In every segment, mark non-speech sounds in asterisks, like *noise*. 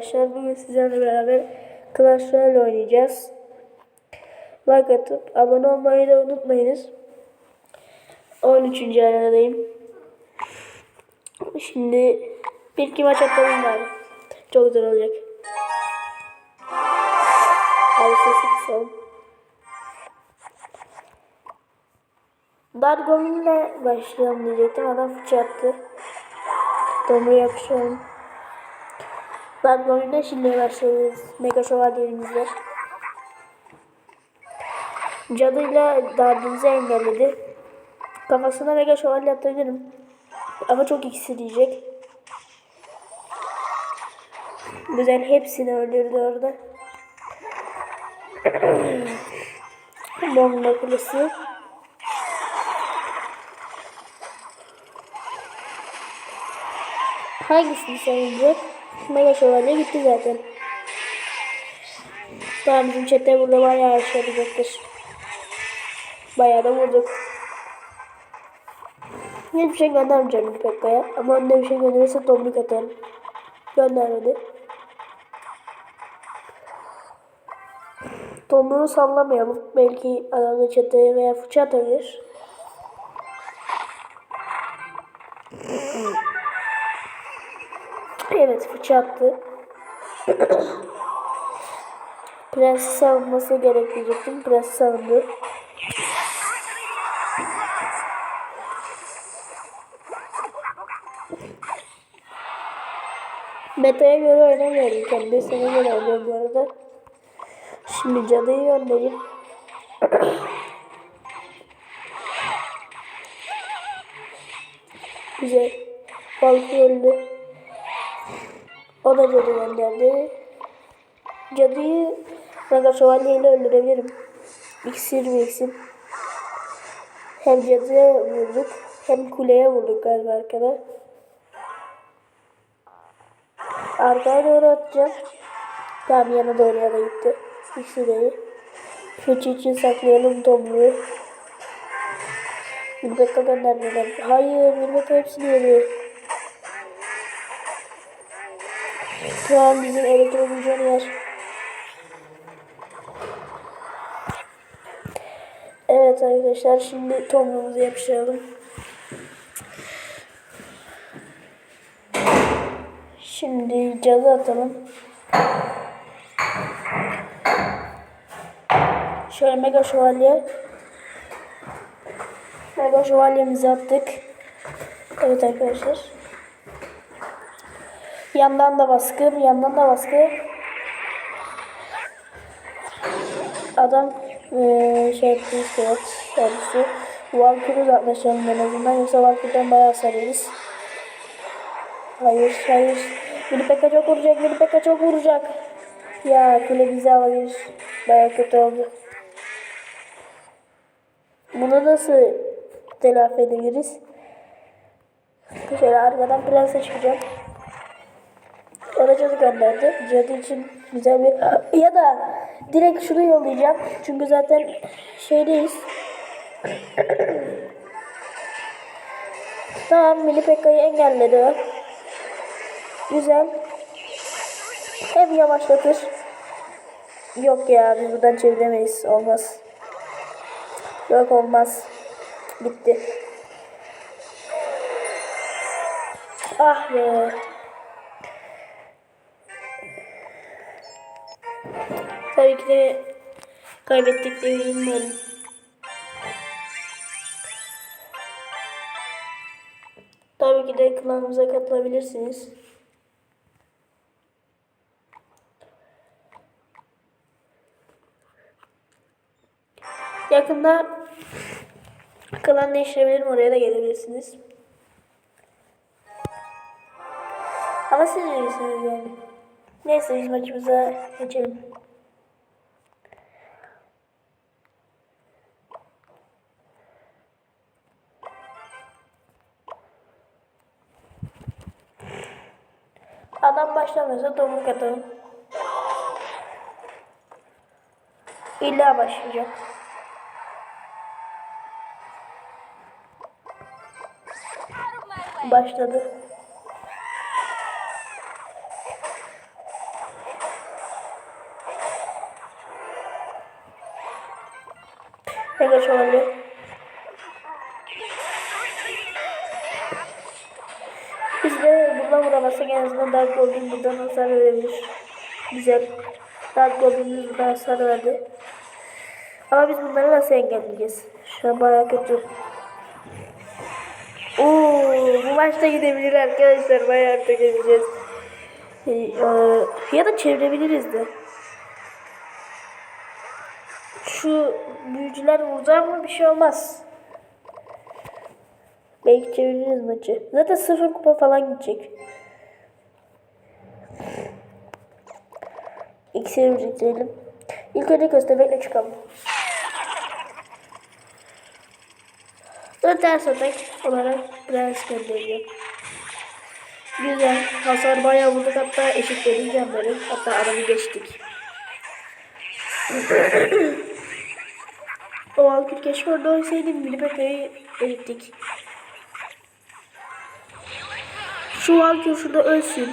Arkadaşlar bugün sizlerle beraber Clash Royale oynayacağız. Like atıp abone olmayı da unutmayınız. 13. aradayım. Şimdi bir iki maç atalım bari. Çok güzel olacak. Abi sesi kısalım. Dargomin'le başlayalım diyecektim. Adam fıçı attı. Domru yapışalım. Dargomin'le şimdi başlıyoruz. Mega şövalyerimizle. Cadıyla dardımızı engelledi. Kafasına mega şövalye atabilirim. Ama çok ikisi diyecek. Güzel hepsini öldürdü orada. *clears throat* Bomba kulesi. Hangisini sayacak? Mega şövalye gitti zaten. Tamam bizim chatte burada bayağı yaşayacaktır. Bayağı da vurduk. Hiçbir şey göndermeyeceğim Pekka'ya. Ama önüne bir şey gönderirse tomruk atarım. Göndermedi. Tomruğu sallamayalım. Belki adam da çeteye veya fıça atabilir. Evet fıça attı. Prensi savunması gerek diyecektim. Prensi savundu. Meta'ya göre oynamıyorum kendi. Sana göre oynuyorum bu arada. Şimdi cadıyı göndereyim. Da cadı gönderdi. Cadıyı Mega Şövalye ile öldürebilirim. İksir mi iksir? Hem cadıya vurduk hem kuleye vurduk galiba arkada. Arkaya doğru atacağım. Tamam yana doğru yana gitti. İkisi de iyi. Fıçı için saklayalım tomruğu. Bir dakika göndermeden. Hayır bir dakika hepsini veriyor. Şu an bizim elektromücadele yer. Evet arkadaşlar şimdi tomruğumuzu yapıştıralım. Şimdi cadı atalım. Şöyle mega şövalye. Mega şövalyemizi attık. Evet arkadaşlar. Yandan da baskı, bir yandan da baskı. Adam eee şey etti iskelet servisi. Valkyr'ü uzaklaşalım en azından yoksa Valkyr'den bayağı sararız. Hayır, hayır. Pekka çok vuracak, Pekka çok vuracak. Ya kule bizi alabilir. Bayağı kötü oldu. Bunu nasıl telafi edebiliriz? Şöyle arkadan prense çıkacağım. Cadı gönderdi. Cadı için güzel bir... Ya da direkt şunu yollayacağım. Çünkü zaten şeydeyiz. tamam Mini Pekka'yı engelledi. Güzel. Hem yavaşlatır. Yok ya biz buradan çeviremeyiz. Olmaz. Yok olmaz. Bitti. Ah be. De kaybettik diye üzülmeyelim. Tabii ki de klanımıza katılabilirsiniz. Yakında klan değiştirebilirim oraya da gelebilirsiniz. Ama siz bilirsiniz yani. Neyse biz maçımıza geçelim. başlamıyorsa domluk atalım. İlla başlayacak. Başladı. Pega şu halde. Buradan vuramazsak en azından Dark Goblin buradan hasar verebilir. Güzel. Dark Goblin'imiz buradan hasar verdi. Ama biz bunları nasıl engelleyeceğiz? Şu an bayağı kötü. Oo, bu maçta gidebilir arkadaşlar. Bayağı artık edeceğiz. Ee, ya da çevirebiliriz de. Şu büyücüler vuracak mı bir şey olmaz. Belki çeviririz maçı. Zaten sıfır kupa falan gidecek. İkisini biriktirelim. İlk önce köstebekle çıkalım. Sonra ters atak olarak prens gönderiyor. Güzel. Hasar bayağı vurduk hatta eşitledik canları. Hatta adamı geçtik. *clears throat* o Alkut keşke orada olsaydı Milipeka'yı erittik. Şu Alkut şurada ölsün.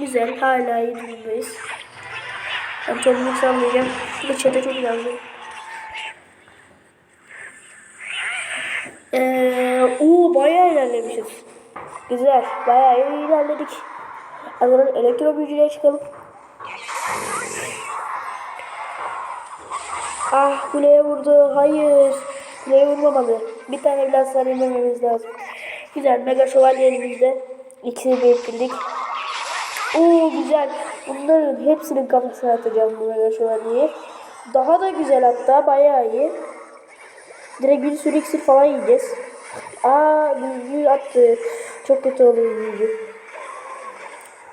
Güzel. Hala iyi durumdayız. Ben çok sallayacağım. Şurada çete çok lazım. Ee, uu bayağı ilerlemişiz. Güzel. Bayağı iyi ilerledik. Aradan elektro büyücüye çıkalım. Ah kuleye vurdu. Hayır. Kuleye vurmamalı. Bir tane bile hasar yemememiz lazım. Güzel. Mega şövalye elimizde. İkisini biriktirdik. Oo güzel. Bunların hepsinin kafasına atacağım bu mega şövalyeyi. Daha da güzel hatta. Bayağı iyi. Direkt bir sürü iksir falan yiyeceğiz. Aa büyücü attı. Çok kötü oluyor büyücü.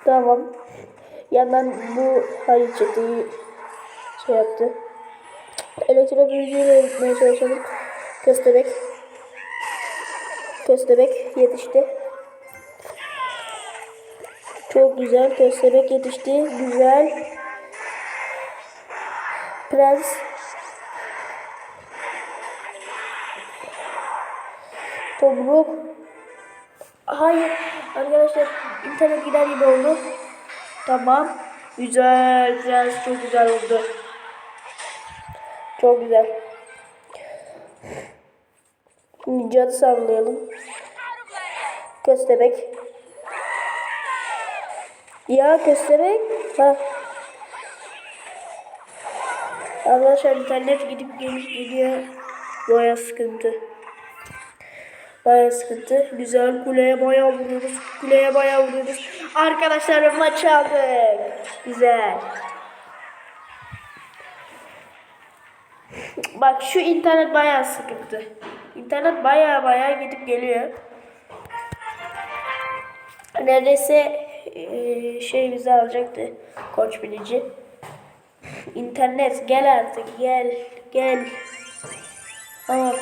Tamam. Yandan bu hayır çeteyi şey yaptı. Elektro büyücüyle gitmeye çalışalım. Köstebek. Köstebek yetişti. Güzel. Köstebek yetişti. Güzel. Prens. Tomruk. Hayır. Arkadaşlar internet gider gibi oldu. Tamam. Güzel. Prens çok güzel oldu. Çok güzel. Cadı sallayalım. Köstebek. Ya köstebek. Ha. Arkadaşlar internet gidip gelip geliyor. Baya sıkıntı. Baya sıkıntı. Güzel kuleye baya vuruyoruz. Kuleye baya vuruyoruz. Arkadaşlar maçı aldık. Güzel. Bak şu internet baya sıkıntı. İnternet baya baya gidip geliyor. Neredeyse şey bizi alacaktı. Koç bilici. İnternet gel artık gel gel. Tamam.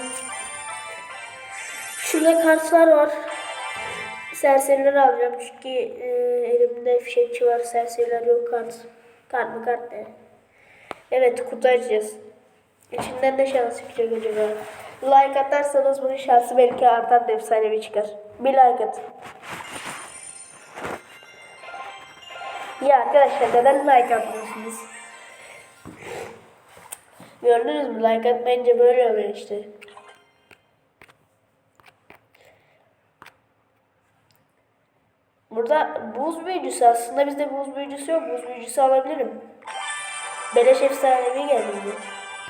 Şurada kartlar var. Serserileri alacağım çünkü elimde fişekçi var. Serseriler yok kart. Kart mı kart ne? Evet kutu açacağız. İçinden ne şans çıkacak acaba? Like atarsanız bunun şansı belki artar da efsanevi çıkar. Bir like atın. Ya arkadaşlar neden like atmıyorsunuz? Gördünüz mü? Like atmayınca böyle oluyor işte. Burada buz büyücüsü aslında bizde buz büyücüsü yok. Buz büyücüsü alabilirim. Beleş efsanevi geldi.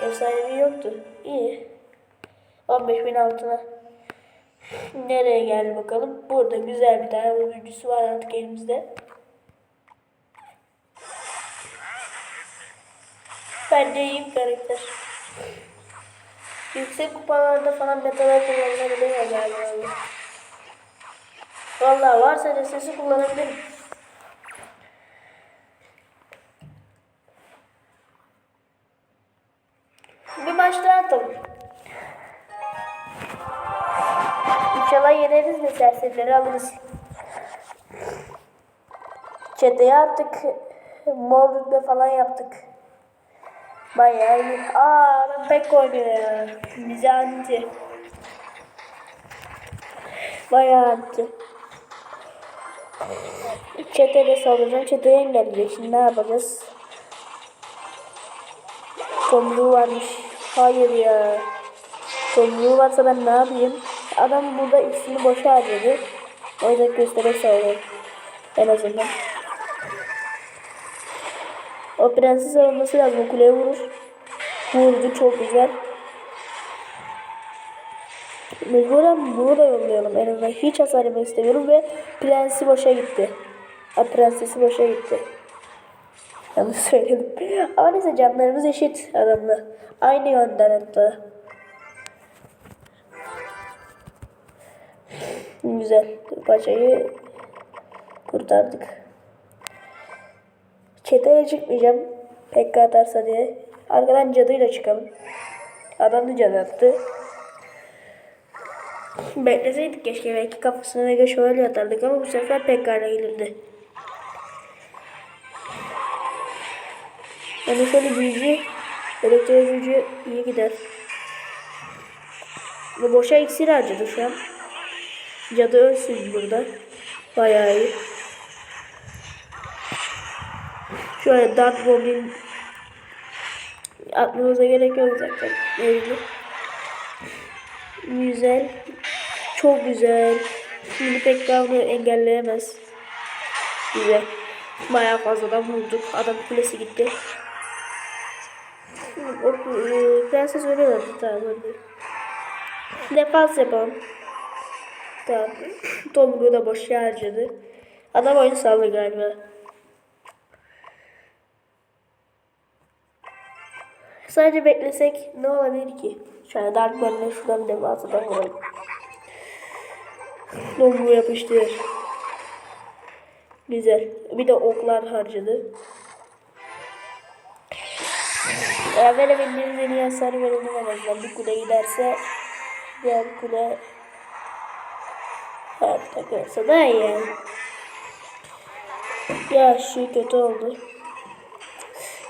Efsanevi yoktu. İyi. 15 bin altına. Nereye geldi bakalım. Burada güzel bir tane buz büyücüsü var artık elimizde. Bence karakter. Yüksek kupalarda falan metalar kullanılabiliyor galiba. Vallahi varsa da sesi kullanabilirim. Bir maç daha atalım. İnşallah yeneriz de serserileri alırız. Çeteye artık mor rütbe falan yaptık. Bayağı iyi. Aa ben pek oynuyor ya. Bize anti. Bayağı anti. Çete de salacağım. Çeteyi engelleyecek. Şimdi ne yapacağız? Tomruğu varmış. Hayır ya. Tomruğu varsa ben ne yapayım? Adam burada ikisini boşa harcadı. O yüzden göstererek sağlıyorum. En azından. O prenses alınması lazım. O kuleye vurur. Vurdu çok güzel. Mecburen bunu da yollayalım. En azından hiç hasar yemek istemiyorum ve prensi boşa gitti. A, prensesi boşa gitti. Yanlış *laughs* söyledim. Ama neyse canlarımız eşit adamla. Aynı yönden hatta. Güzel. Paçayı kurtardık. Çeteye çıkmayacağım. Pekka atarsa diye. Arkadan cadıyla çıkalım. Adam da cadı attı. Bekleseydik keşke belki kafasına mega şövalye atardık ama bu sefer Pekka'yla gelirdi. Yani şöyle büyücü, elektrik büyücü iyi gider. Ve boşa iksir harcadı şu an. Cadı ölsün burada. Bayağı iyi. Şöyle Dark Goblin atmamıza gerek yok zaten. Mevzu. Güzel. Çok güzel. Şimdi pek onu engelleyemez. Güzel. Bayağı fazladan vurduk. Adam kulesi gitti. O, e, prenses öyle öldü. Tamam öldü. Defans yapalım. Tamam. Tomruğu da boş harcadı. Adam oyun saldı galiba. Sadece beklesek ne olabilir ki? Şöyle Dark Man'le şuradan devasından vuralım. Tomruğu yapıştır. Güzel. Bir de oklar harcadı. Ya verebildiğiniz en iyi hasarı verelim en azından. Bir kule giderse diğer kule evet, takılırsa daha iyi. Ya şu kötü oldu.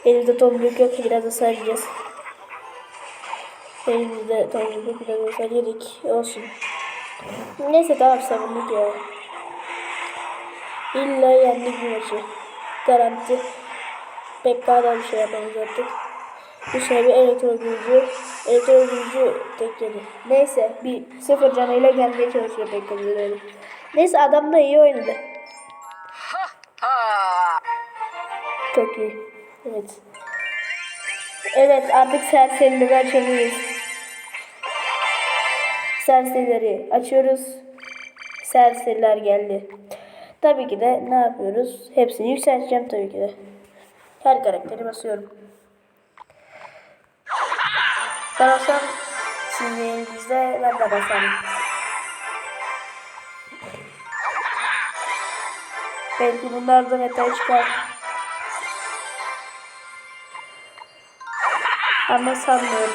Elimizde tomruk yok ki biraz hasar yiyeceğiz. Elimizde tomruk yok biraz hasar yedik. Olsun. Neyse tamam savunduk ya. İlla yendik bu maçı. Garanti. Pek daha da bir şey yapamayız artık. Bu sefer bir elektro gücü, elektro gücü tek yedi. Neyse bir sıfır canıyla gelmeye çalışıyor pek öyle. Neyse adam da iyi oynadı. Çok iyi. Evet. Evet artık serserileri açabiliriz. Serserileri açıyoruz. Serseriler geldi. Tabii ki de ne yapıyoruz? Hepsini yükselteceğim tabii ki de. Her karakteri basıyorum. Ben olsam sizin yerinizde ben de basarım. Belki bunlar da çıkar. Ama sanmıyorum.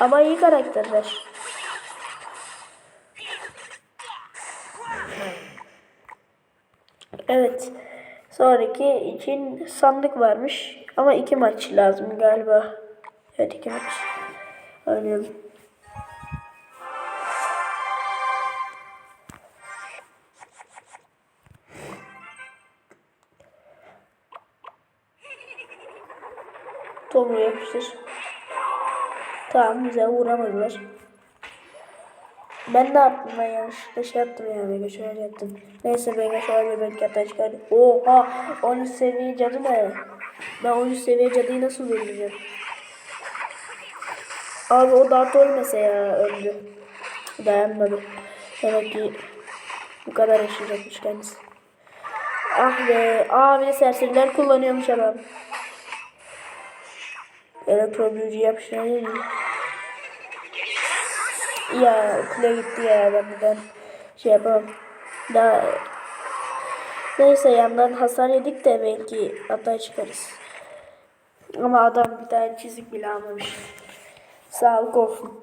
Ama iyi karakterler. Evet. Sonraki için sandık varmış. Ama iki maç lazım galiba. Evet iki maç. Oynayalım. Tomu yapıştır. Tamam güzel vuramadılar. Ben ne yaptım ben yanlışlıkla şey yaptım ya mega şöyle yaptım. Neyse mega şöyle belki hatta çıkar. Oha 13 seviye cadı ne? Ben 13 seviye cadıyı nasıl öldüreceğim? Abi o Dart ölmese ya öldü. Dayanmadı. Demek ki bu kadar yaşayacakmış kendisi. Ah be. Aa bir de serseriler kullanıyormuş adam. Elektro büyücü yapıştırabilir? Ya kule gitti ya ben buradan şey yapamam. Daha neyse yandan hasar yedik de belki hata çıkarız. Ama adam bir tane çizik bile almamış. Sağlık olsun.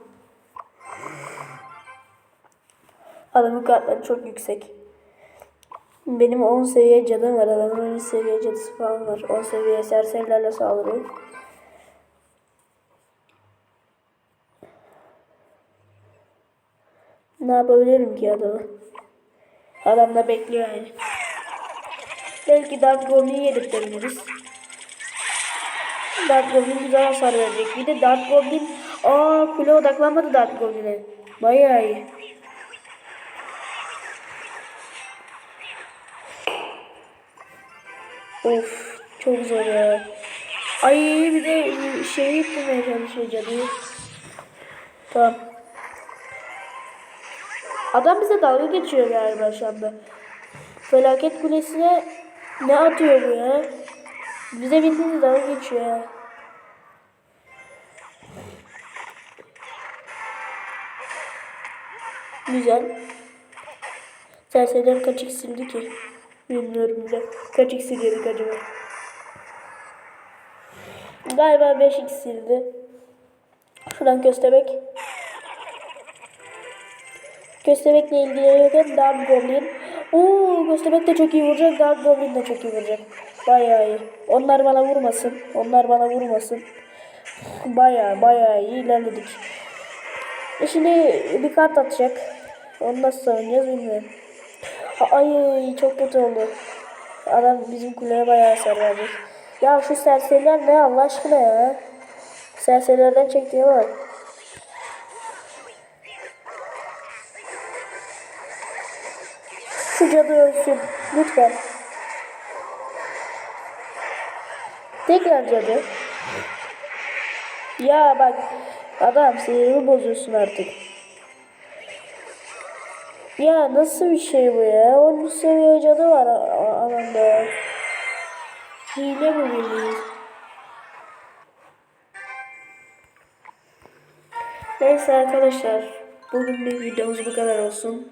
Adamın kartları çok yüksek. Benim 10 seviye cadım var. Adamın 10 seviye cadısı falan var. 10 seviye serserilerle saldırıyor. Ne yapabilirim ki adamı? Adam da bekliyor yani. Belki Dark Goblin'i yedirtebiliriz. Dark Goblin güzel hasar verecek. Bir de Dark Goblin... Aa kule odaklanmadı Dark Goblin'e. Bayağı iyi. Of çok zor ya. Ay bir de şeyi yıkmaya çalışıyor cadıyı. Tamam. Adam bize dalga geçiyor galiba şu anda. Felaket kulesine ne atıyor bu ya? Bize bildiğiniz dalga geçiyor ya. Güzel. Serseriler kaç sildi ki? Bilmiyorum bile. Kaç iksir yedik acaba? Galiba 5 sildi. Şuradan köstebek. Köstebekle ilgileniyorken Dark Goblin. Oo, Köstebek de çok iyi vuracak. Dark Goblin de çok iyi vuracak. Bayağı iyi. Onlar bana vurmasın. Onlar bana vurmasın. Bayağı bayağı iyi ilerledik. E şimdi bir kart atacak. Onu nasıl savunacağız bilmiyorum. Ay çok kötü oldu. Adam bizim kuleye bayağı hasar. Ya şu serseriler ne Allah aşkına ya. Serserilerden çektiğime bak. Şu cadı ölsün. Lütfen. Tekrar cadı. Ya bak. Adam sinirimi bozuyorsun artık. Ya nasıl bir şey bu ya? 10 seviye cadı var a- a- adamda. Hile mi bilmiyoruz? Neyse arkadaşlar. Bugünlük videomuz bu kadar olsun.